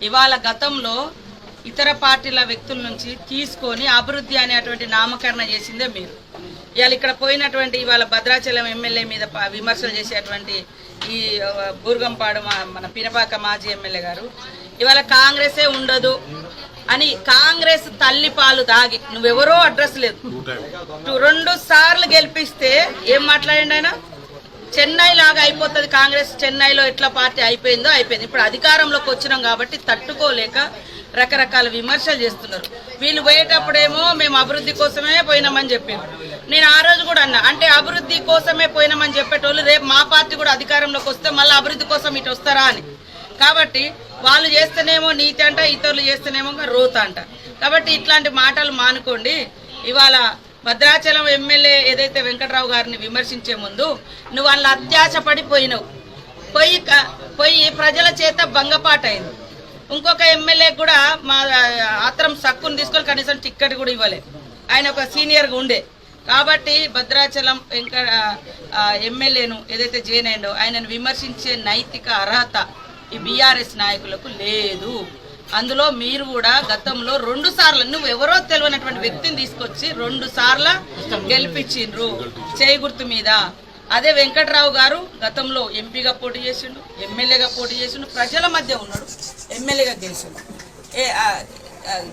ఇవాళ గతంలో ఇతర పార్టీల వ్యక్తుల నుంచి తీసుకొని అభివృద్ధి అనేటువంటి నామకరణ చేసిందే మీరు. ఇవాళ ఇక్కడ పోయినటువంటి ఇవాళ భద్రాచలం ఎమ్మెల్యే మీద విమర్శలు చేసేటువంటి ఈ బూర్గంపాడు మన పినపాక మాజీ ఎమ్మెల్యే గారు ఇవాళ కాంగ్రెసే ఉండదు అని కాంగ్రెస్ తల్లి పాలు దాగి నువ్వెవరో అడ్రస్ లేదు. నువ్వు రెండు సార్లు గెలిపిస్తే ఏం మాట్లాడండి ఆయన? చెన్నై అయిపోతుంది. కాంగ్రెస్ చెన్నైలో ఎట్లా పార్టీ అయిపోయిందో అయిపోయింది. ఇప్పుడు అధికారంలోకి వచ్చినాం కాబట్టి తట్టుకోలేక రకరకాల విమర్శలు చేస్తున్నారు. వీళ్ళు పోయేటప్పుడేమో మేము అభివృద్ధి కోసమే పోయినామని చెప్పారు. నేను ఆ రోజు కూడా అన్నా అంటే అభివృద్ధి కోసమే పోయినామని చెప్పేటోళ్ళు రేపు మా పార్టీ కూడా అధికారంలోకి వస్తే మళ్ళీ అభివృద్ధి కోసం ఇటు వస్తారా అని. కాబట్టి వాళ్ళు చేస్తేనేమో నీతి అంట ఇతరులు చేస్తేనేమో రోత అంట. కాబట్టి ఇట్లాంటి మాటలు మానుకోండి. ఇవాళ భద్రాచలం ఎమ్మెల్యే ఏదైతే వెంకట్రావు గారిని విమర్శించే ముందు నువ్వు వాళ్ళ అత్యాశ పడిపోయినావు. పోయి పోయి ప్రజల చేత భంగపాట అయింది ఇంకొక ఎమ్మెల్యే కూడా మా ఆత్రం సక్కును తీసుకొని కనీసం టిక్కెట్ కూడా ఇవ్వలేదు ఆయన ఒక సీనియర్గా ఉండే. కాబట్టి భద్రాచలం వెంక ఎమ్మెల్యేను ఏదైతే జైన్ అయిండో ఆయనను విమర్శించే నైతిక అర్హత ఈ బీఆర్ఎస్ నాయకులకు లేదు. అందులో మీరు కూడా గతంలో రెండు సార్లు నువ్వు ఎవరో తెలియనటువంటి వ్యక్తిని తీసుకొచ్చి రెండు సార్లు గెలిపించిండ్రు చేయి గుర్తు మీద. అదే వెంకట్రావు గారు గతంలో ఎంపీగా పోటీ చేసిండు ఎమ్మెల్యేగా పోటీ చేసిండు ప్రజల మధ్య ఉన్నాడు ఎమ్మెల్యేగా గెలిచిండు ఏ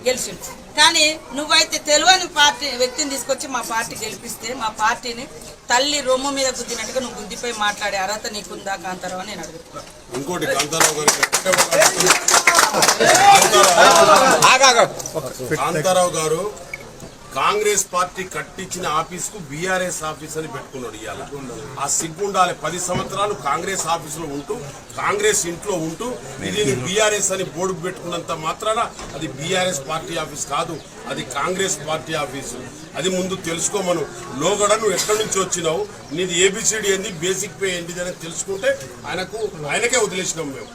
గెలిచిండు కానీ నువ్వైతే తెలియని పార్టీ వ్యక్తిని తీసుకొచ్చి మా పార్టీ గెలిపిస్తే మా పార్టీని తల్లి రొమ్ము మీద గుద్దినట్టుగా నువ్వు గుద్దిపోయి మాట్లాడే అర్హత నీకుందా కాంతారావు అని నేను అడుగుతున్నాను ఇంకోటి కాంతారావు గారు కాంతారావు గారు కాంగ్రెస్ పార్టీ కట్టించిన ఆఫీస్కు బీఆర్ఎస్ ఆఫీస్ అని పెట్టుకున్నాడు ఇవాళ ఆ సిగ్గు ఉండాలి పది సంవత్సరాలు కాంగ్రెస్ ఆఫీసులో ఉంటూ కాంగ్రెస్ ఇంట్లో ఉంటూ ఇది బీఆర్ఎస్ అని బోర్డు పెట్టుకున్నంత మాత్రాన అది బీఆర్ఎస్ పార్టీ ఆఫీస్ కాదు అది కాంగ్రెస్ పార్టీ ఆఫీసు. అది ముందు తెలుసుకోమను. లోగడ నువ్వు ఎక్కడి నుంచి వచ్చినావు? నీది ఏబిసిడి ఏంది బేసిక్ పే ఏంది అని తెలుసుకుంటే ఆయనకు ఆయనకే వదిలేసినాం మేము.